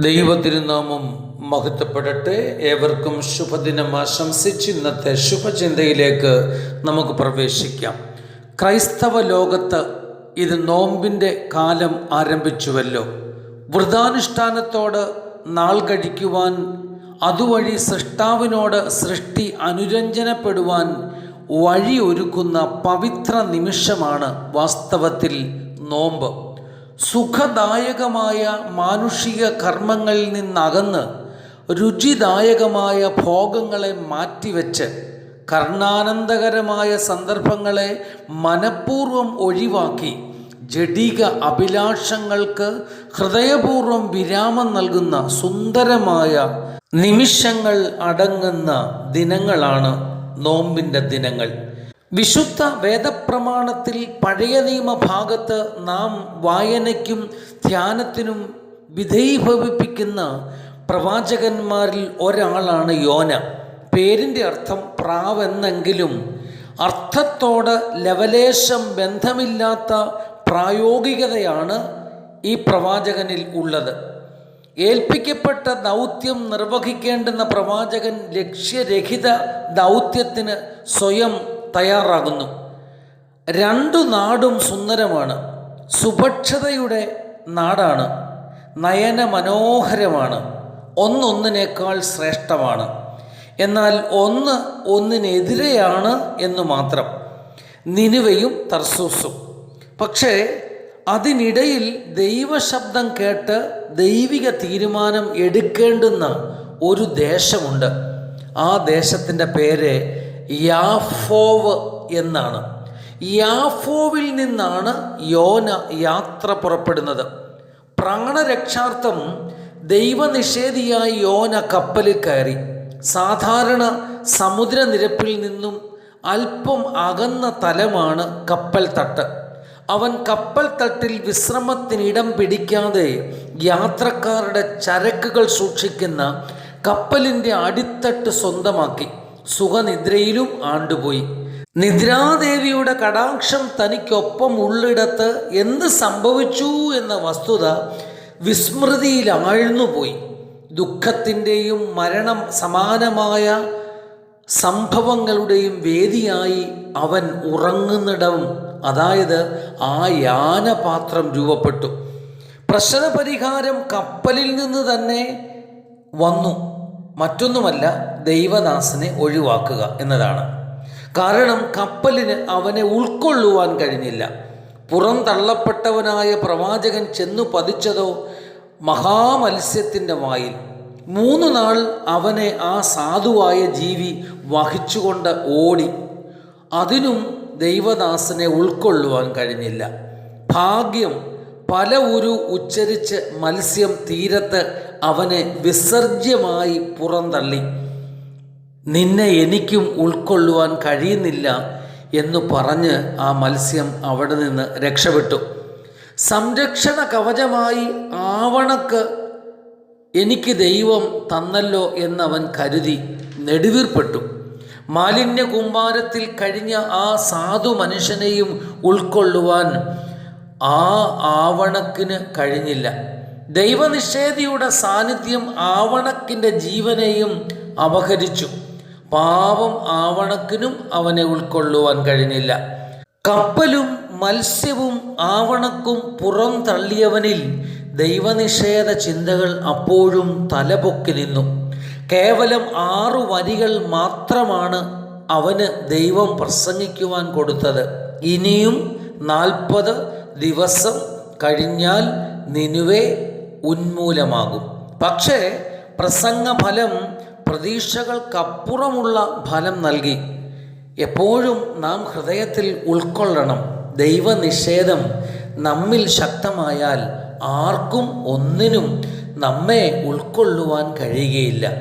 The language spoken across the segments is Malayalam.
ദൈവത്തിരുനാമം മഹത്വപ്പെടട്ടെ. ഏവർക്കും ശുഭദിനം ആശംസിച്ച് ഇന്നത്തെ ശുഭചിന്തയിലേക്ക് നമുക്ക് പ്രവേശിക്കാം. ക്രൈസ്തവ ലോകത്ത് ഇത് നോമ്പിന്റെ കാലം ആരംഭിച്ചുവല്ലോ. വൃതാനുഷ്ഠാനത്തോട് നാൾ കഴിക്കുവാൻ അതുവഴി സൃഷ്ടാവിനോട് സൃഷ്ടി അനുരഞ്ജനപ്പെടുവാൻ വഴിയൊരുക്കുന്ന പവിത്ര നിമിഷമാണ് വാസ്തവത്തിൽ നോമ്പ്. സുഖദായകമായ മാനുഷിക കർമ്മങ്ങളിൽ നിന്നകന്ന് രുചിദായകമായ ഭോഗങ്ങളെ മാറ്റിവെച്ച് കർണാനന്ദകരമായ സന്ദർഭങ്ങളെ മനഃപൂർവം ഒഴിവാക്കി ജഡിക അഭിലാഷങ്ങൾക്ക് ഹൃദയപൂർവം വിരാമം നൽകുന്ന സുന്ദരമായ നിമിഷങ്ങൾ അടങ്ങുന്ന ദിനങ്ങളാണ് നോമ്പിന്റെ ദിനങ്ങൾ. വിശുദ്ധ വേദപ്രമാണത്തിൽ പഴയ നിയമ ഭാഗത്ത് നാം വായനയ്ക്കും ധ്യാനത്തിനും വിധേയഭവിപ്പിക്കുന്ന പ്രവാചകന്മാരിൽ ഒരാളാണ് യോന. പേരിന്റെ അർത്ഥം പ്രാവെന്നെങ്കിലും അർത്ഥത്തോട് ലവലേശം ബന്ധമില്ലാത്ത പ്രായോഗികതയാണ് ഈ പ്രവാചകനിൽ ഉള്ളത്. ഏൽപ്പിക്കപ്പെട്ട ദൗത്യം നിർവഹിക്കേണ്ടുന്ന പ്രവാചകൻ ലക്ഷ്യരഹിത ദൗത്യത്തിന് സ്വയം തയ്യാറാകുന്നു. രണ്ടു നാടും സുന്ദരമാണ്. സുഭക്ഷതയുടെ നാടാണ്. നയന മനോഹരമാണ്. ഒന്നൊന്നിനേക്കാൾ ശ്രേഷ്ഠമാണ്. എന്നാൽ ഒന്ന് ഒന്നിനെതിരെയാണ് എന്ന് മാത്രം. നിനുവയും തർസൂസും. പക്ഷേ അതിനിടയിൽ ദൈവശബ്ദം കേട്ട് ദൈവിക തീരുമാനം എടുക്കേണ്ടുന്ന ഒരു ദേശമുണ്ട്. ആ ദേശത്തിന്റെ പേര് യാഫോവ് എന്നാണ്. യാഫോവിൽ നിന്നാണ് യോന യാത്ര പുറപ്പെടുന്നത്. പ്രാണരക്ഷാർത്ഥം ദൈവനിഷേധിയായ യോന കപ്പലിൽ കയറി. സാധാരണ സമുദ്രനിരപ്പിൽ നിന്നും അല്പം അകന്ന തലമാണ് കപ്പൽ തട്ട്. അവൻ കപ്പൽ തട്ടിൽ വിശ്രമത്തിനിടം പിടിക്കാതെ യാത്രക്കാരുടെ ചരക്കുകൾ സൂക്ഷിക്കുന്ന കപ്പലിന്റെ അടിത്തട്ട് സ്വന്തമാക്കി. സുഖനിദ്രയിലും ആണ്ടുപോയി. നിദ്രാദേവിയുടെ കടാക്ഷം തനിക്കൊപ്പം ഉള്ളിടത്ത് എന്ത് സംഭവിച്ചു എന്ന വസ്തുത വിസ്മൃതിയിൽ ആഴ്ന്നുപോയി ദുഃഖത്തിന്റെയും മരണം സമാനമായ സംഭവങ്ങളുടെയും വേദിയായി അവൻ ഉറങ്ങുന്നിടവും അതായത് ആ യാനപാത്രം രൂപപ്പെട്ടു. പ്രശ്നപരിഹാരം കപ്പലിൽ നിന്ന് തന്നെ വന്നു. മറ്റൊന്നുമല്ല ദൈവദാസനെ ഒഴിവാക്കുക എന്നതാണ്. കാരണം കപ്പലിന് അവനെ ഉൾക്കൊള്ളുവാൻ കഴിഞ്ഞില്ല. പുറം തള്ളപ്പെട്ടവനായ പ്രവാചകൻ ചെന്നു പതിച്ചതോ മഹാമത്സ്യത്തിന്റെ വായിൽ. മൂന്ന് നാൾ അവനെ ആ സാധുവായ ജീവി വഹിച്ചുകൊണ്ട് ഓടി. അതിനും ദൈവദാസനെ ഉൾക്കൊള്ളുവാൻ കഴിഞ്ഞില്ല. ഭാഗ്യം പല ഉരു ഉച്ചരിച്ച് മത്സ്യം തീരത്ത് അവനെ വിസർജ്യമായി പുറന്തള്ളി. നിന്നെ എനിക്കും ഉൾക്കൊള്ളുവാൻ കഴിയുന്നില്ല എന്ന് പറഞ്ഞ് ആ മത്സ്യം അവിടെ നിന്ന് രക്ഷപ്പെട്ടു. സംരക്ഷണ കവചമായി ആവണക്ക് എനിക്ക് ദൈവം തന്നല്ലോ എന്നവൻ കരുതി നെടുവീർപ്പെട്ടു. മാലിന്യ കുമ്പാരത്തിൽ കഴിഞ്ഞ ആ സാധു മനുഷ്യനെയും ഉൾക്കൊള്ളുവാൻ ആ ആവണക്കിന് കഴിഞ്ഞില്ല. ദൈവനിഷേധിയുടെ സാന്നിധ്യം ആവണക്കിന്റെ ജീവനെയും അപഹരിച്ചു. പാവം ആവണക്കിനും അവനെ ഉൾക്കൊള്ളുവാൻ കഴിഞ്ഞില്ല. കപ്പലും മത്സ്യവും ആവണക്കും പുറം തള്ളിയവനിൽ ദൈവനിഷേധ ചിന്തകൾ അപ്പോഴും തലപൊക്കി നിന്നു. കേവലം ആറു വരികൾ മാത്രമാണ് അവന് ദൈവം പ്രസംഗിക്കുവാൻ കൊടുത്തത്. ഇനിയും നാൽപ്പത് ദിവസം കഴിഞ്ഞാൽ നിനുവേ ഉന്മൂലമാകും. പക്ഷേ പ്രസംഗഫലം പ്രതീക്ഷകൾക്കപ്പുറമുള്ള ഫലം നൽകി. എപ്പോഴും നാം ഹൃദയത്തിൽ ഉൾക്കൊള്ളണം. ദൈവനിഷേധം നമ്മിൽ ശക്തമായാൽ ആർക്കും ഒന്നിനും നമ്മെ ഉൾക്കൊള്ളുവാൻ കഴിയുകയില്ല.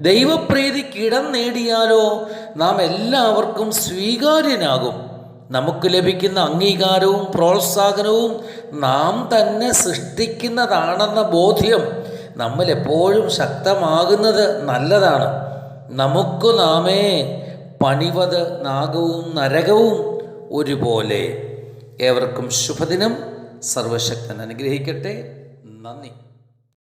ദൈവപ്രീതി കിടം നേടിയാലോ നാം എല്ലാവർക്കും സ്വീകാര്യനാകും. നമുക്ക് ലഭിക്കുന്ന അംഗീകാരവും പ്രോത്സാഹനവും നാം തന്നെ സൃഷ്ടിക്കുന്നതാണെന്ന ബോധ്യം നമ്മളെപ്പോഴും ശക്തമാകുന്നത് നല്ലതാണ്. നമുക്ക് നാമേ പണിവത് നാഗവും നരകവും ഒരുപോലെ. ഏവർക്കും ശുഭദിനം. സർവശക്തൻ അനുഗ്രഹിക്കട്ടെ. നന്ദി.